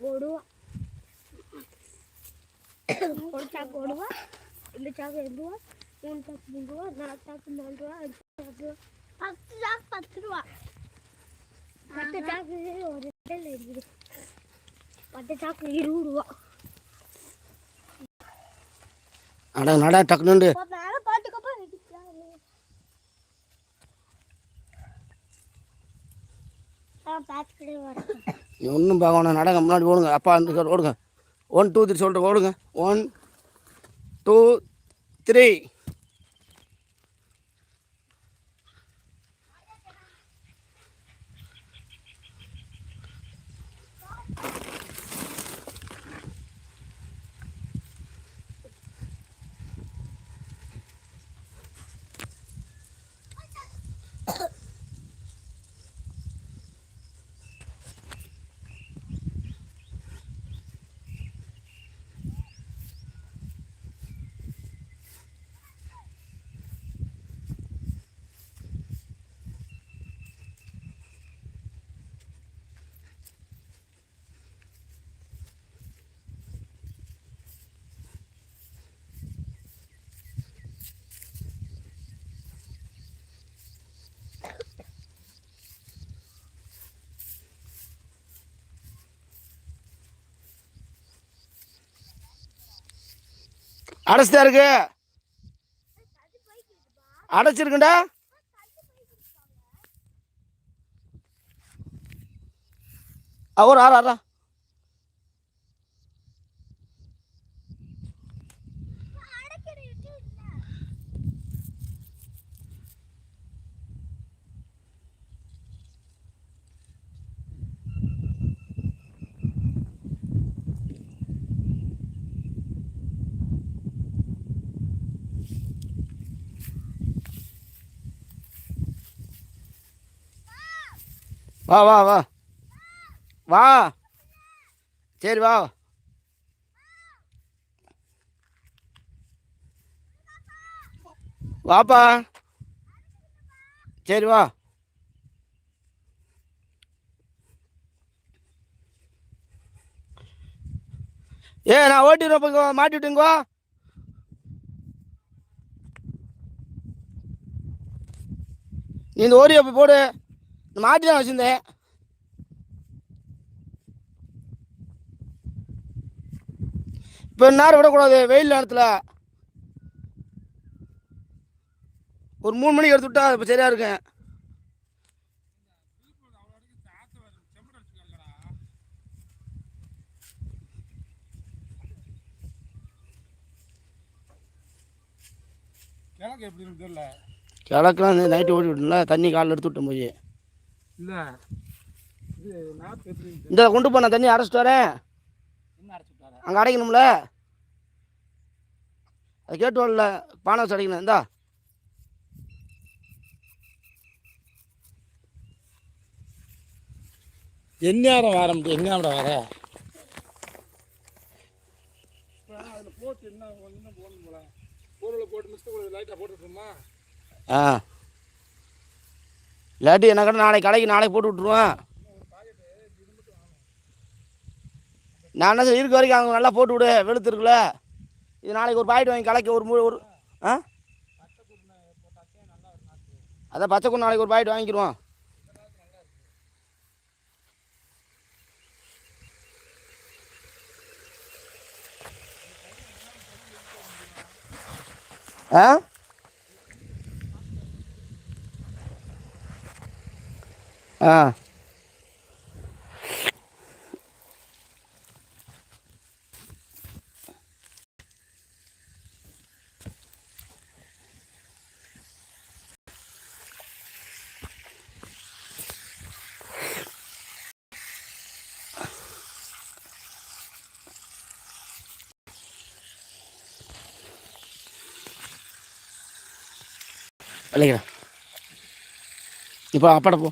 ஓடுவான் ஒரு சாக்கு ஓடுவான் ரெண்டு சாக்கு ரெண்டு ரூபா மூணு சாக்கு மூணு ரூபா நாலு சாக்கு நாலு ரூபா அஞ்சு சாக்கு பத்து சாக்கு ஒரு இதில் இருக்குது. பத்து சாக்கு இருபது ரூபா அடா நடா பார்த்துக்கப்போ பார்த்துக்கிட்டே வரேன். நீ ஒன்றும் பார்க்க வேணாம் நடங்க முன்னாடி ஓடுங்க. அப்பா வந்து ஓடுங்க. ஒன் டூ த்ரீ சொல்லிட்டு ஓடுங்க. ஒன் டூ த்ரீ அடைச்சிட்டா இருக்கு. அடைச்சிருக்குண்டா. அவர் ஆறா ஆறா. வா வா வா. வா. சரி வா. வாப்பா. சரி வா. ஏ நான் ஓட்டிடுறேன் போய் மாட்டி விட்டுங்கோ நீ இந்த ஓரியை போடு. இந்த மாட்டி தான் வச்சுருந்தேன். இப்போ நேரம் விடக்கூடாது வெயில் நேரத்தில். ஒரு மூணு மணிக்கு எடுத்து விட்டா இப்போ சரியா இருக்கும் கிழக்கு எப்படி தெரியல. கிழக்கெல்லாம் நைட்டு ஓடி விட்டோம்ல தண்ணி காலைல எடுத்து விட்டோம் போய். இல்லை. இந்த கொண்டு போ நான் தண்ணி அடைச்சிட்டு வரேன். என்ன அரைச்சி விட்டாரா அங்கே அடைக்கணும்ல? அது கேட்டு வரல. பானை வச்சு அடைக்கணும். இந்தா. எந்நேரம் வர முடியும் எந்நேரம் வர? அதில் போட்டு என்ன போடணும் போல போட்டு மிஸ்ட்டு லைட்டாக போட்டுட்டுமா ஆ. இல்லாட்டி என்ன கடை நாளைக்கு கடைக்கு நாளைக்கு போட்டு விட்ருவேன் நான் என்ன சார் இருக்க வரைக்கும் அவங்க நல்லா போட்டு விடு வெளுத்து இருக்குல்ல இது நாளைக்கு ஒரு பாக்கெட் வாங்கி கலைக்கு ஒரு மூ ஒரு ஆ? அதான் பச்சை கொண்டு நாளைக்கு ஒரு பாக்கெட் வாங்கிக்கிடுவோம் ஆ? ஆ. இல்லைங்களா இப்போ அப்பாட போ.